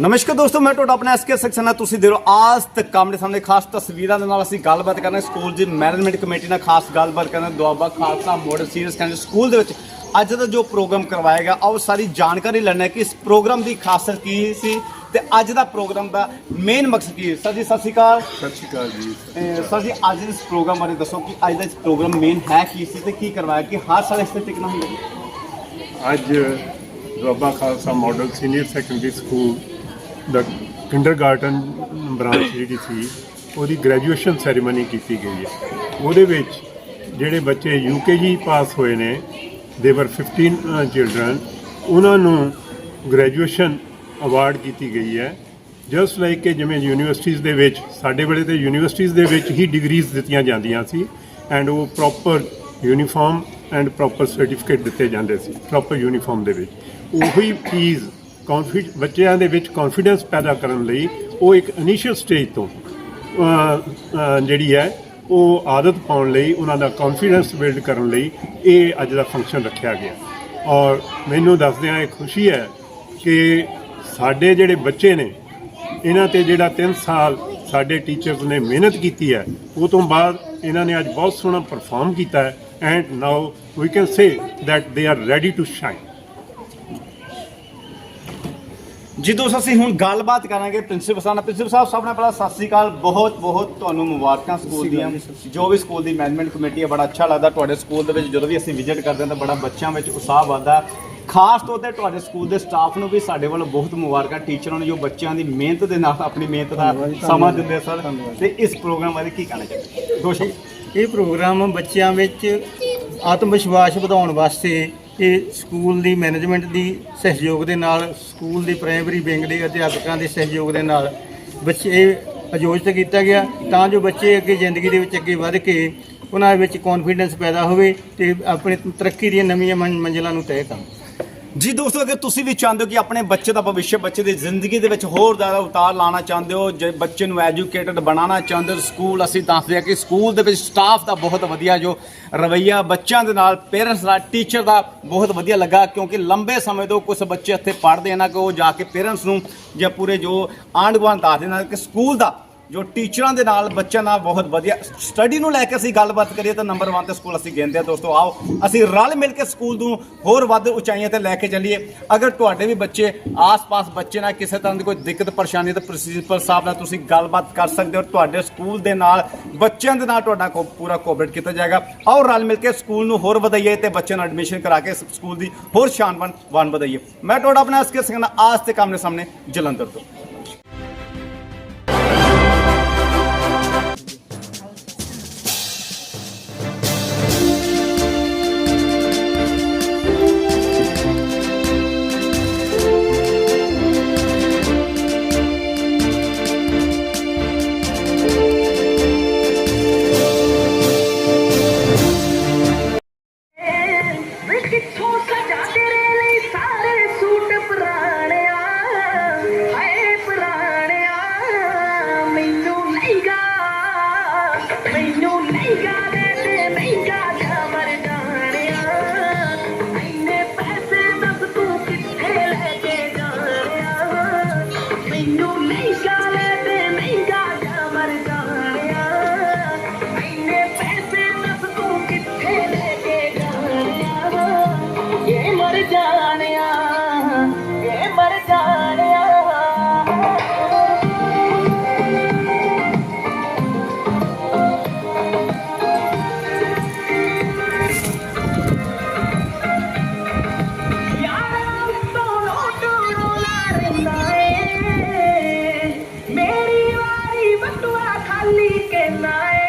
ਨਮਸਕਾਰ ਦੋਸਤੋ ਮੈਂ ਤੁਹਾਡਾ ਆਪਣਾ ਐਸਕੇ ਸੈਕਸ਼ਨ ਤੁਸੀਂ ਦੇ ਰਹੋ ਆਜ ਤੱਕ ਕੰਮ ਦੇ ਸਾਹਮਣੇ ਖਾਸ ਤਸਵੀਰਾਂ ਦੇ ਨਾਲ ਅਸੀਂ ਗੱਲਬਾਤ ਕਰਨਾ ਸਕੂਲ ਦੀ ਮੈਨੇਜਮੈਂਟ ਕਮੇਟੀ ਨਾਲ ਖਾਸ ਗੱਲਬਾਤ ਕਰਨਾ। ਦੁਆਬਾ ਖਾਲਸਾ ਮਾਡਲ ਸੀਰੀਅਸ ਕਹਿੰਦੇ ਸਕੂਲ ਦੇ ਵਿੱਚ ਅੱਜ ਦਾ ਜੋ ਪ੍ਰੋਗਰਾਮ ਕਰਵਾਇਆ ਗਿਆ ਆਓ ਸਾਰੀ ਜਾਣਕਾਰੀ ਲੈਣਾ ਕਿ ਇਸ ਪ੍ਰੋਗਰਾਮ ਦੀ ਖਾਸੀਅਤ ਕੀ ਸੀ ਤੇ ਅੱਜ ਦਾ ਪ੍ਰੋਗਰਾਮ ਦਾ ਮੇਨ ਮਕਸਦ ਕੀ ਹੈ? ਸਰ ਜੀ ਸਤਿ ਸ਼੍ਰੀ ਅਕਾਲ। ਸਤਿ ਸ਼੍ਰੀ ਅਕਾਲ ਜੀ। ਸਰ ਜੀ ਅੱਜ ਇਸ ਪ੍ਰੋਗਰਾਮ ਬਾਰੇ ਦੱਸੋ ਕਿ ਅੱਜ ਦਾ ਇਸ ਪ੍ਰੋਗਰਾਮ ਮੇਨ ਹੈ ਕੀ ਸੀ ਤੇ ਕੀ ਕਰਵਾਇਆ ਕਿ ਹਰ ਸਾਲ ਇਸ ਤੇ ਟਿਕਣਾ ਹੁੰਦਾ ਅੱਜ Doaba Khalsa model senior secondary school ਦਾ ਕਿੰਡਰਗਾਰਟਨ ਬ੍ਰਾਂਚ ਜਿਹੜੀ ਸੀ, ਉਹਦੀ ਗ੍ਰੈਜੂਏਸ਼ਨ ਸੈਰੀਮਨੀ ਕੀਤੀ ਗਈ ਹੈ। ਉਹਦੇ ਵਿੱਚ ਜਿਹੜੇ ਬੱਚੇ ਯੂਕੇਜੀ ਪਾਸ ਹੋਏ ਨੇ ਦੇਵਰ 15 ਚਿਲਡਰਨ ਉਹਨਾਂ ਨੂੰ ਗ੍ਰੈਜੂਏਸ਼ਨ ਅਵਾਰਡ ਕੀਤੀ ਗਈ ਹੈ। ਜਸਟ ਲਾਈਕ ਕਿ ਜਿਵੇਂ ਯੂਨੀਵਰਸਿਟੀਜ਼ ਦੇ ਵਿੱਚ, ਸਾਡੇ ਵੇਲੇ ਤੇ ਯੂਨੀਵਰਸਿਟੀਜ਼ ਦੇ ਵਿੱਚ ਹੀ ਡਿਗਰੀਜ਼ ਦਿੱਤੀਆਂ ਜਾਂਦੀਆਂ ਸੀ ਐਂਡ ਉਹ proper uniform and proper certificate ਦਿੱਤੇ ਜਾਂਦੇ ਸੀ ਪ੍ਰੋਪਰ ਯੂਨੀਫਾਰਮ ਦੇ ਵਿੱਚ। ਉਹੀ ਚੀਜ਼ ਕੌਨਫੀਡ ਬੱਚਿਆਂ ਦੇ ਵਿੱਚ ਕੌਨਫੀਡੈਂਸ ਪੈਦਾ ਕਰਨ ਲਈ ਉਹ ਇੱਕ ਇਨੀਸ਼ੀਅਲ ਸਟੇਜ ਤੋਂ ਜਿਹੜੀ ਹੈ, ਉਹ ਆਦਤ ਪਾਉਣ ਲਈ, ਉਹਨਾਂ ਦਾ ਕੌਨਫੀਡੈਂਸ ਬਿਲਡ ਕਰਨ ਲਈ ਇਹ ਅੱਜ ਦਾ ਫੰਕਸ਼ਨ ਰੱਖਿਆ ਗਿਆ। ਔਰ ਮੈਨੂੰ ਦੱਸਦਿਆਂ ਇਹ ਖੁਸ਼ੀ ਹੈ ਕਿ ਸਾਡੇ ਜਿਹੜੇ ਬੱਚੇ ਨੇ, ਇਹਨਾਂ ਤੇ ਜਿਹੜਾ 3 ਸਾਲ ਸਾਡੇ ਟੀਚਰਸ ਨੇ ਮਿਹਨਤ ਕੀਤੀ ਹੈ, ਉਹ ਤੋਂ ਬਾਅਦ ਇਹਨਾਂ ਨੇ ਅੱਜ ਬਹੁਤ ਸੋਹਣਾ ਪਰਫਾਰਮ ਕੀਤਾ ਹੈ and now we can say that they are ready to shine ਜੀ ਦੋਸਤੋ ਅਸੀਂ ਹੁਣ ਗੱਲਬਾਤ ਕਰਾਂਗੇ ਪ੍ਰਿੰਸੀਪਲ ਸਾਹਿਬ ਨਾਲ। ਪ੍ਰਿੰਸੀਪਲ ਸਾਹਿਬ ਸਭ ਨਾਲ ਪਹਿਲਾਂ ਸਤਿ ਸ੍ਰੀ ਅਕਾਲ। ਬਹੁਤ ਬਹੁਤ ਤੁਹਾਨੂੰ ਮੁਬਾਰਕਾਂ ਸਕੂਲ ਦੀਆਂ। ਜੋ ਵੀ ਸਕੂਲ ਦੀ ਮੈਨੇਜਮੈਂਟ ਕਮੇਟੀ ਹੈ ਬੜਾ ਅੱਛਾ ਲੱਗਦਾ। ਤੁਹਾਡੇ ਸਕੂਲ ਦੇ ਵਿੱਚ ਜਦੋਂ ਵੀ ਅਸੀਂ ਵਿਜ਼ਿਟ ਕਰਦੇ ਹਾਂ ਤਾਂ ਬੜਾ ਬੱਚਿਆਂ ਵਿੱਚ ਉਤਸ਼ਾਹ ਵੱਧਦਾ ਖਾਸ ਤੌਰ ਤੇ ਤੁਹਾਡੇ ਸਕੂਲ ਦੇ ਸਟਾਫ ਨੂੰ ਵੀ ਸਾਡੇ ਵੱਲੋਂ ਬਹੁਤ ਮੁਬਾਰਕਾਂ। ਟੀਚਰਾਂ ਨੂੰ ਜੋ ਬੱਚਿਆਂ ਦੀ ਮਿਹਨਤ ਦੇ ਨਾਲ ਆਪਣੀ ਮਿਹਨਤ ਦਾ ਸਮਾਂ ਦਿੰਦੇ ਸਰ। ਤੇ ਇਸ ਪ੍ਰੋਗਰਾਮ ਬਾਰੇ ਕੀ ਕਹਿਣਾ ਚਾਹੁੰਦੇ ਦੋ ਸ਼ਬਦ। ਇਹ ਪ੍ਰੋਗਰਾਮ ਬੱਚਿਆਂ ਵਿੱਚ ਆਤਮ ਵਿਸ਼ਵਾਸ ਵਧਾਉਣ ਵਾਸਤੇ ਇਹ ਸਕੂਲ ਦੀ ਮੈਨੇਜਮੈਂਟ ਦੀ ਸਹਿਯੋਗ ਦੇ ਨਾਲ, ਸਕੂਲ ਦੀ ਪ੍ਰਾਇਮਰੀ ਵਿੰਗ ਦੇ ਅਧਿਆਪਕਾਂ ਦੇ ਸਹਿਯੋਗ ਦੇ ਨਾਲ ਬੱਚੇ ਇਹ ਆਯੋਜਿਤ ਕੀਤਾ ਗਿਆ ਤਾਂ ਜੋ ਬੱਚੇ ਅੱਗੇ ਜ਼ਿੰਦਗੀ ਦੇ ਵਿੱਚ ਅੱਗੇ ਵਧ ਕੇ ਉਹਨਾਂ ਵਿੱਚ ਕੌਨਫੀਡੈਂਸ ਪੈਦਾ ਹੋਵੇ ਤੇ ਆਪਣੇ ਤਰੱਕੀ ਦੀਆਂ ਨਵੀਆਂ ਮੰਜ਼ਿਲਾਂ ਨੂੰ ਤੈਅ ਕਰਨ। ਜੀ ਦੋਸਤੋ, ਅਗਰ ਤੁਸੀਂ ਵੀ ਚਾਹੁੰਦੇ ਹੋ ਕਿ ਆਪਣੇ ਬੱਚੇ ਦਾ ਭਵਿੱਖ, ਬੱਚੇ ਦੀ ਜ਼ਿੰਦਗੀ ਦੇ ਵਿੱਚ ਹੋਰ ਜ਼ਿਆਦਾ ਉਤਾਰ ਲਾਣਾ ਚਾਹੁੰਦੇ ਹੋ, ਜੇ ਬੱਚੇ ਨੂੰ ਐਜੂਕੇਟਡ ਬਣਾਉਣਾ ਚਾਹੁੰਦੇ ਹੋ, ਸਕੂਲ, ਅਸੀਂ ਦੱਸਦੇ ਹਾਂ ਕਿ ਸਕੂਲ ਦੇ ਵਿੱਚ ਸਟਾਫ ਦਾ ਬਹੁਤ ਵਧੀਆ ਜੋ ਰਵੱਈਆ ਬੱਚਿਆਂ ਦੇ ਨਾਲ, ਪੇਰੈਂਟਸ ਦਾ, ਟੀਚਰ ਦਾ ਬਹੁਤ ਵਧੀਆ ਲੱਗਾ, ਕਿਉਂਕਿ ਲੰਬੇ ਸਮੇਂ ਤੋਂ ਕੁਝ ਬੱਚੇ ਇੱਥੇ ਪੜ੍ਹਦੇ ਨਾ ਕਿ ਉਹ ਜਾ ਕੇ ਪੇਰੈਂਟਸ ਨੂੰ ਜਾਂ ਪੂਰੇ ਜੋ ਆਂਢ ਗੁਆਂਢ ਦੱਸਦੇ ਨੇ ਕਿ ਸਕੂਲ ਦਾ ਜੋ ਟੀਚਰਾਂ ਦੇ ਨਾਲ ਬੱਚਿਆਂ ਨਾਲ ਬਹੁਤ ਵਧੀਆ ਸਟੱਡੀ ਨੂੰ ਲੈ ਕੇ ਅਸੀਂ ਗੱਲਬਾਤ ਕਰੀਏ ਤਾਂ ਨੰਬਰ 1 ਤੇ ਸਕੂਲ ਅਸੀਂ ਗਿਣਦੇ ਆ ਦੋਸਤੋ, ਆਓ, ਅਸੀਂ ਰਲ ਮਿਲ ਕੇ ਸਕੂਲ ਨੂੰ ਹੋਰ ਵੱਧ ਉਚਾਈਆਂ ਤੇ ਲੈ ਕੇ ਚੱਲੀਏ। ਅਗਰ ਤੁਹਾਡੇ ਵੀ ਬੱਚੇ, ਆਸ-ਪਾਸ ਬੱਚੇ ਨਾਲ ਕਿਸੇ ਤਰ੍ਹਾਂ ਦੀ ਕੋਈ ਦਿੱਕਤ, ਪਰੇਸ਼ਾਨੀ ਤਾਂ ਪ੍ਰਿੰਸੀਪਲ ਸਾਹਿਬ ਨਾਲ ਤੁਸੀਂ ਗੱਲਬਾਤ ਕਰ ਸਕਦੇ ਹੋ, ਤੁਹਾਡੇ ਸਕੂਲ ਦੇ ਨਾਲ, ਬੱਚਿਆਂ ਦੇ ਨਾਲ ਤੁਹਾਡਾ ਕੋ ਪੂਰਾ ਕੋਆਪਰੇਟ ਕੀਤਾ ਜਾਏਗਾ। ਆਓ, ਰਲ ਮਿਲ ਕੇ ਸਕੂਲ ਨੂੰ ਹੋਰ ਵਧਾਈਏ ਤੇ ਬੱਚਿਆਂ ਨੂੰ ਐਡਮਿਸ਼ਨ ਕਰਾ ਕੇ ਸਕੂਲ ਦੀ ਹੋਰ ਸ਼ਾਨਵਾਨ ਵਾਨ ਵਧਾਈਏ। ਮੈਂ ਤੁਹਾਡਾ ਆਪਣਾ ਐਸਕੇ ਸਿੰਘ ਆਸ ਆਜ ਤੇ ਕੰਮ ਦੇ ਸਾਹਮਣੇ ਜਲੰਧਰ ਤੋਂ। ಕೊಟ್ಟಿರಿ and